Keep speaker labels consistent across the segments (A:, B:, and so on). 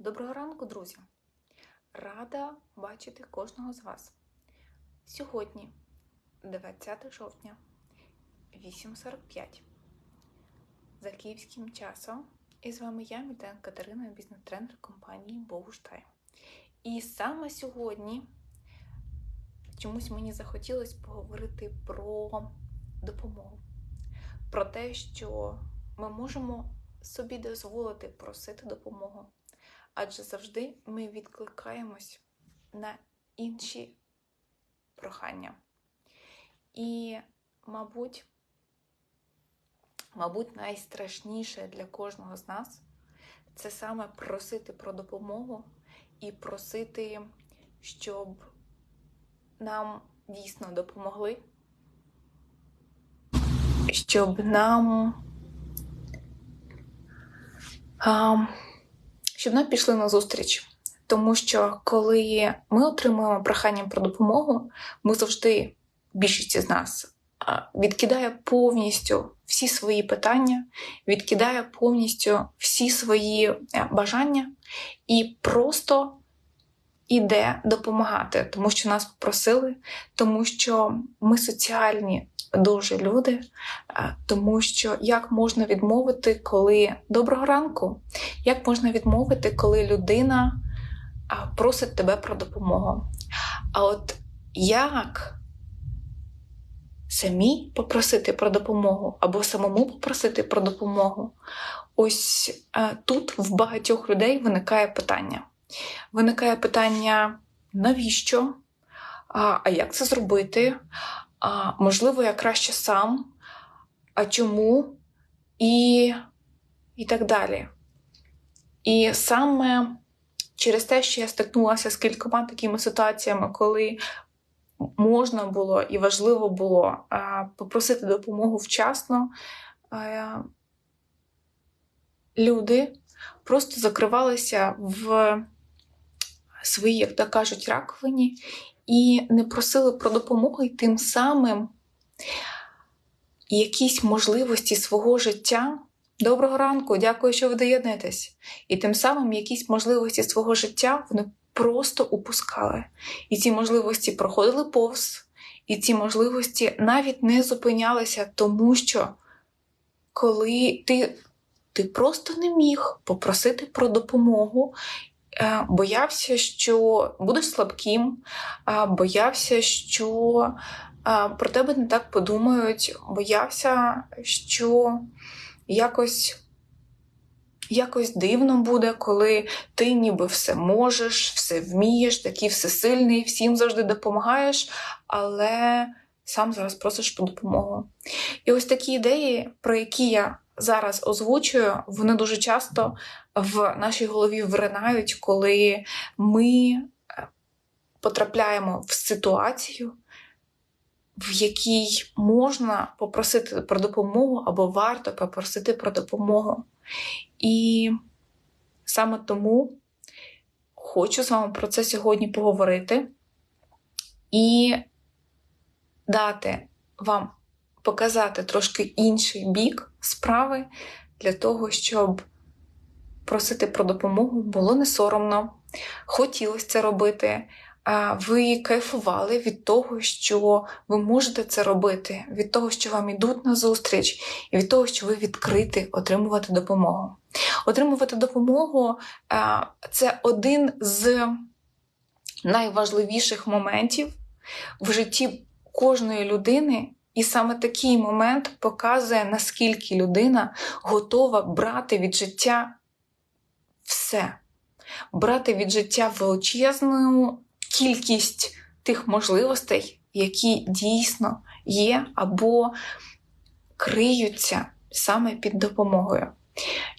A: Доброго ранку, друзі! Рада бачити кожного з вас. Сьогодні, 20 жовтня, 8.45. За київським часом. І з вами я, Мітен Катерина, бізнес-тренер компанії Богуштай. І саме сьогодні чомусь мені захотілося поговорити про допомогу, про те, що ми можемо собі дозволити просити допомогу адже завжди ми відкликаємось на інші прохання. І, мабуть, мабуть, найстрашніше для кожного з нас це саме просити про допомогу і просити, щоб нам дійсно допомогли, щоб нам. А, щоб нам пішли на зустріч. Тому що коли ми отримуємо прохання про допомогу, ми завжди, більшість з нас, відкидає повністю всі свої питання, відкидає повністю всі свої е, бажання і просто іде допомагати, тому що нас попросили, тому що ми соціальні дуже люди, е, тому що як можна відмовити, коли доброго ранку, як можна відмовити, коли людина просить тебе про допомогу? А от як самі попросити про допомогу або самому попросити про допомогу? Ось е, тут в багатьох людей виникає питання. Виникає питання, навіщо? А як це зробити? а, можливо, я краще сам, а чому? І, і так далі. І саме через те, що я стикнулася з кількома такими ситуаціями, коли можна було і важливо було попросити допомогу вчасно, люди просто закривалися в своїй, як то кажуть, раковині і не просили про допомогу, і тим самим якісь можливості свого життя. Доброго ранку, дякую, що ви доєднуєтесь. І тим самим якісь можливості свого життя вони просто упускали. І ці можливості проходили повз, і ці можливості навіть не зупинялися, тому що коли ти ти просто не міг попросити про допомогу, боявся, що будеш слабким, боявся, що про тебе не так подумають, боявся, що якось. Якось дивно буде, коли ти ніби все можеш, все вмієш, такий всесильний, всім завжди допомагаєш, але сам зараз просиш про допомогу. І ось такі ідеї, про які я зараз озвучую, вони дуже часто в нашій голові виринають, коли ми е, потрапляємо в ситуацію, в якій можна попросити про допомогу або варто попросити про допомогу. І саме тому хочу з вами про це сьогодні поговорити і дати вам показати трошки інший бік справи для того, щоб просити про допомогу було не соромно, хотілося це робити. Ви кайфували від того, що ви можете це робити, від того, що вам йдуть на зустріч, і від того, що ви відкриті отримувати допомогу. Отримувати допомогу це один з найважливіших моментів в житті кожної людини, і саме такий момент показує, наскільки людина готова брати від життя все, брати від життя величезну кількість тих можливостей, які дійсно є або криються саме під допомогою.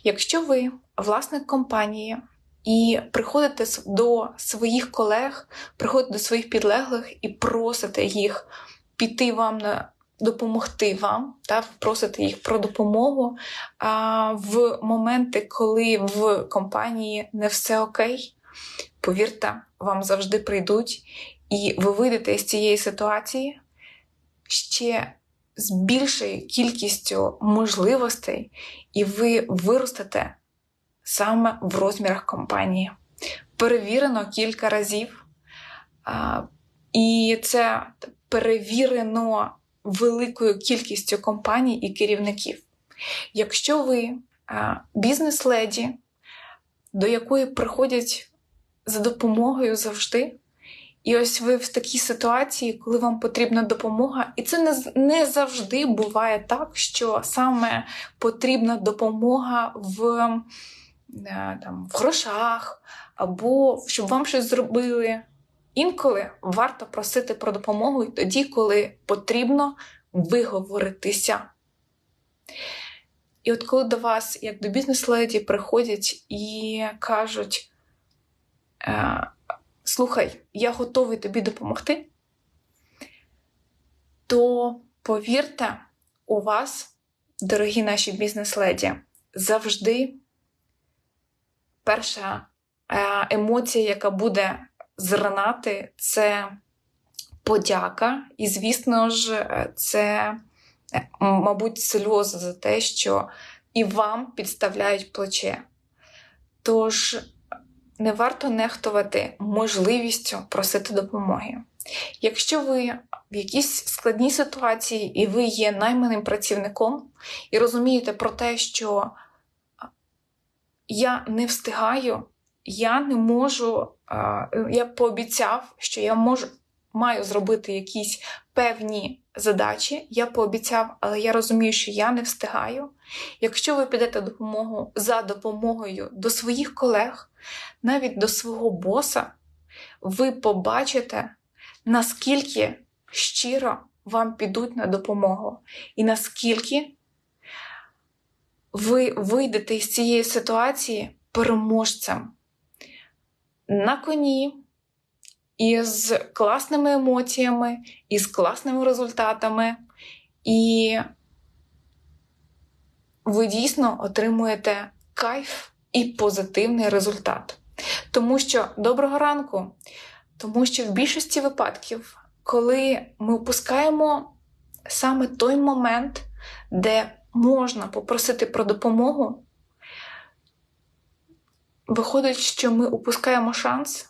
A: Якщо ви власник компанії, і приходите до своїх колег, приходите до своїх підлеглих і просите їх піти вам на допомогти вам, та просити їх про допомогу а, в моменти, коли в компанії не все окей. Повірте, вам завжди прийдуть, і ви вийдете з цієї ситуації ще з більшою кількістю можливостей, і ви виростете саме в розмірах компанії. Перевірено кілька разів, і це перевірено великою кількістю компаній і керівників. Якщо ви бізнес-леді, до якої приходять за допомогою завжди, і ось ви в такій ситуації, коли вам потрібна допомога, і це не не завжди буває так, що саме потрібна допомога в е, там, в грошах, або щоб вам щось зробили. Інколи варто просити про допомогу і тоді, коли потрібно виговоритися. І от коли до вас, як до бізнес-леді, приходять і кажуть, «Е, слухай, я готовий тобі допомогти, то повірте, у вас, дорогі наші бізнес-леді, завжди перша е, емоція, яка буде зранати, це подяка. І, звісно ж, е, це, е, мабуть, сльози за те, що і вам підставляють плече. Тож не варто нехтувати можливістю просити допомоги. Якщо ви в якійсь складній ситуації і ви є найманим працівником, і розумієте про те, що я не встигаю, я не можу, я пообіцяв, що я можу. Маю зробити якісь певні задачі, я пообіцяв, але я розумію, що я не встигаю. Якщо ви підете допомогу за допомогою до своїх колег, навіть до свого боса, ви побачите, наскільки щиро вам підуть на допомогу, і наскільки ви вийдете із цієї ситуації переможцем на коні. Із класними емоціями, із класними результатами, і ви дійсно отримуєте кайф і позитивний результат. Тому що доброго ранку, тому що в більшості випадків, коли ми опускаємо саме той момент, де можна попросити про допомогу, виходить, що ми упускаємо шанс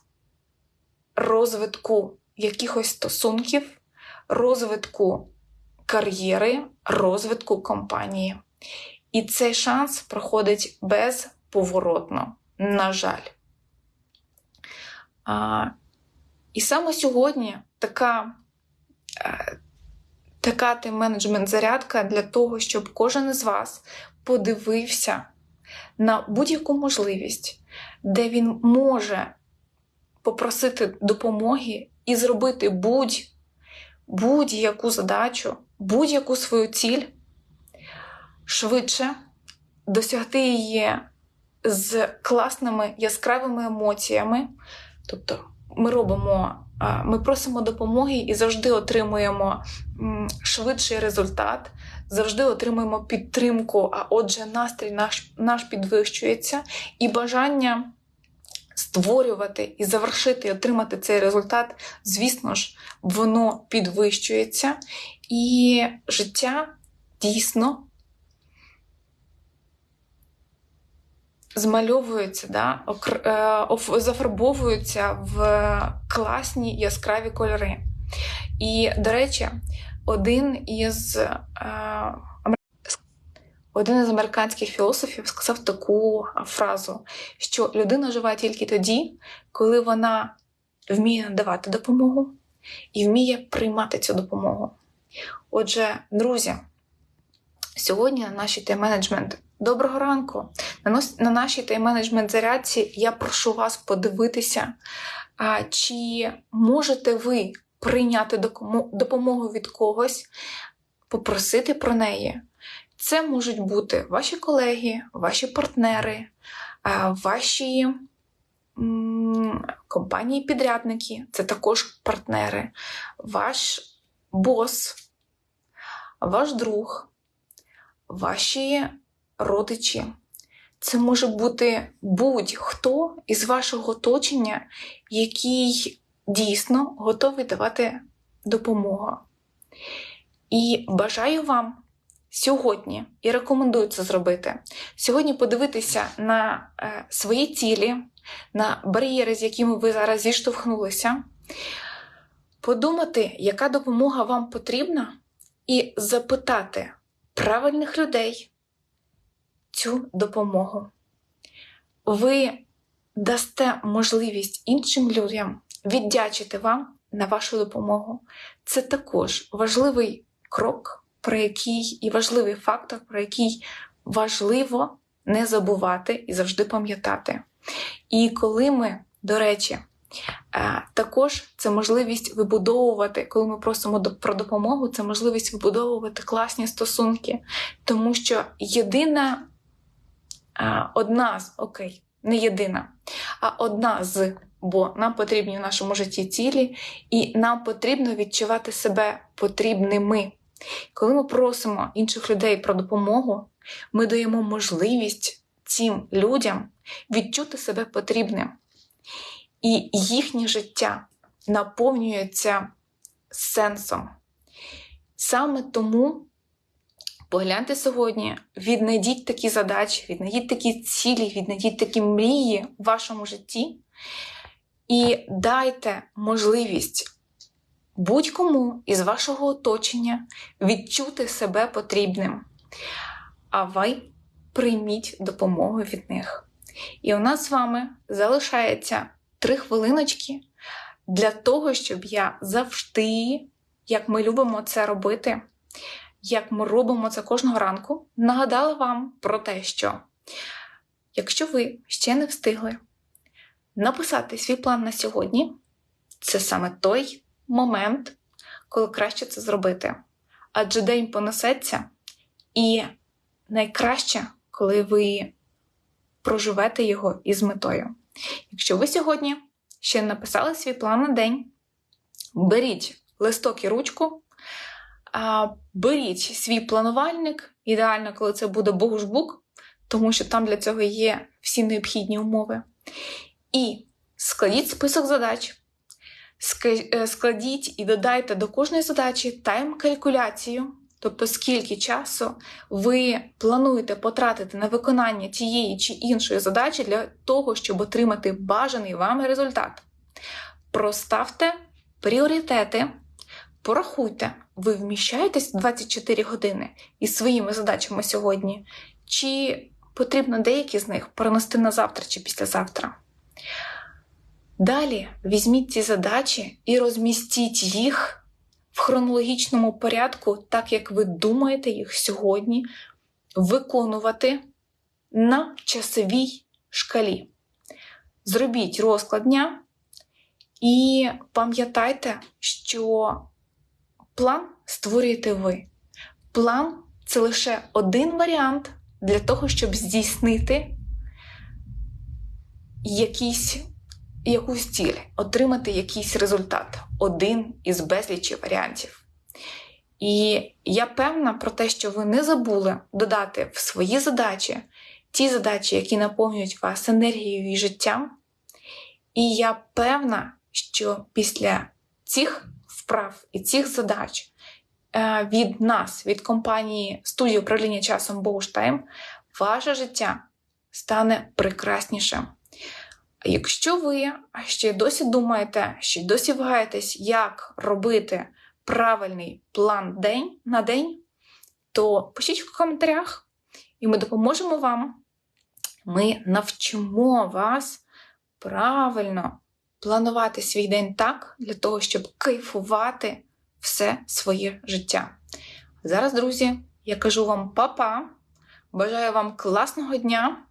A: розвитку якихось стосунків, розвитку кар'єри, розвитку компанії. І цей шанс проходить безповоротно, на жаль. А, І саме сьогодні така е, така тим-менеджмент зарядка для того, щоб кожен із вас подивився на будь-яку можливість, де він може попросити допомоги і зробити будь, будь-яку задачу, будь-яку свою ціль швидше, досягти її з класними яскравими емоціями. Тобто ми робимо, ми просимо допомоги і завжди отримуємо швидший результат, завжди отримуємо підтримку, а отже, настрій наш, наш підвищується, і бажання. Створювати і завершити, і отримати цей результат, звісно ж, воно підвищується, і життя дійсно змальовуються, да, е, зафарбовуються в класні яскраві кольори. І, до речі, один із е, один із американських філософів сказав таку фразу, що людина живе тільки тоді, коли вона вміє надавати допомогу і вміє приймати цю допомогу. Отже, друзі, сьогодні на нашій тайм-менеджмент Доброго ранку! На нашій тайм-менеджмент зарядці я прошу вас подивитися, чи можете ви прийняти допомогу від когось, попросити про неї. Це можуть бути ваші колеги, ваші партнери, ваші компанії-підрядники, це також партнери, ваш бос, ваш друг, ваші родичі. Це може бути будь-хто із вашого оточення, який дійсно готовий давати допомогу. І бажаю вам сьогодні і рекомендую це зробити. Сьогодні подивитися на е, свої цілі, на бар'єри, з якими ви зараз зіштовхнулися, подумати, яка допомога вам потрібна, і запитати правильних людей цю допомогу. Ви дасте можливість іншим людям віддячити вам на вашу допомогу. Це також важливий крок, про який і важливий фактор, про який важливо не забувати і завжди пам'ятати. І коли ми, до речі, е, також це можливість вибудовувати, коли ми просимо про допомогу, це можливість вибудовувати класні стосунки, тому що єдина одна з окей, не єдина, а одна з, бо нам потрібні в нашому житті цілі, і нам потрібно відчувати себе потрібними. Коли ми просимо інших людей про допомогу, ми даємо можливість цим людям відчути себе потрібним. І їхнє життя наповнюється сенсом. Саме тому погляньте сьогодні, віднайдіть такі задачі, віднайдіть такі цілі, віднайдіть такі мрії в вашому житті і дайте можливість будь-кому із вашого оточення відчути себе потрібним. А ви прийміть допомогу від них. І у нас з вами залишається три хвилиночки для того, щоб я завжди, як ми любимо це робити, як ми робимо це кожного ранку, нагадала вам про те, що якщо ви ще не встигли написати свій план на сьогодні, це саме той момент, коли краще це зробити. Адже день понесеться, і найкраще, коли ви проживете його із метою. Якщо ви сьогодні ще не написали свій план на день, беріть листок і ручку, беріть свій планувальник, ідеально, коли це буде Богушбук, тому що там для цього є всі необхідні умови. І складіть список задач. Е, складіть і додайте до кожної задачі тайм-калькуляцію, тобто скільки часу ви плануєте потратити на виконання тієї чи іншої задачі для того, щоб отримати бажаний вами результат. Проставте пріоритети, порахуйте, ви вміщаєтесь 24 години із своїми задачами сьогодні, чи потрібно деякі з них перенести на завтра чи післязавтра. Далі візьміть ці задачі і розмістіть їх в хронологічному порядку, так як ви думаєте їх сьогодні виконувати на часовій шкалі. Зробіть розклад дня і пам'ятайте, що план створюєте ви. План це лише один варіант для того, щоб здійснити якісь якусь ціль, отримати якийсь результат, один із безлічі варіантів. І я певна про те, що ви не забули додати в свої задачі ті задачі, які наповнюють вас енергією і життям. І я певна, що після цих вправ і цих задач е, від нас, від компанії студії управління часом Боуштайм, ваше життя стане прекраснішим. Якщо ви ще досі думаєте, ще досі вагаєтесь, як робити правильний план день на день, то пишіть в коментарях, і ми допоможемо вам. Ми навчимо вас правильно планувати свій день так, для того, щоб кайфувати все своє життя. Зараз, друзі, я кажу вам па-па, бажаю вам класного дня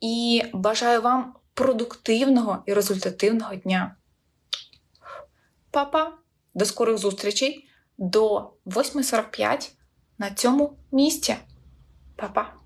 A: і бажаю вам продуктивного і результативного дня. Папа, до скорих зустрічей до 8.45 на цьому місці. Па-па!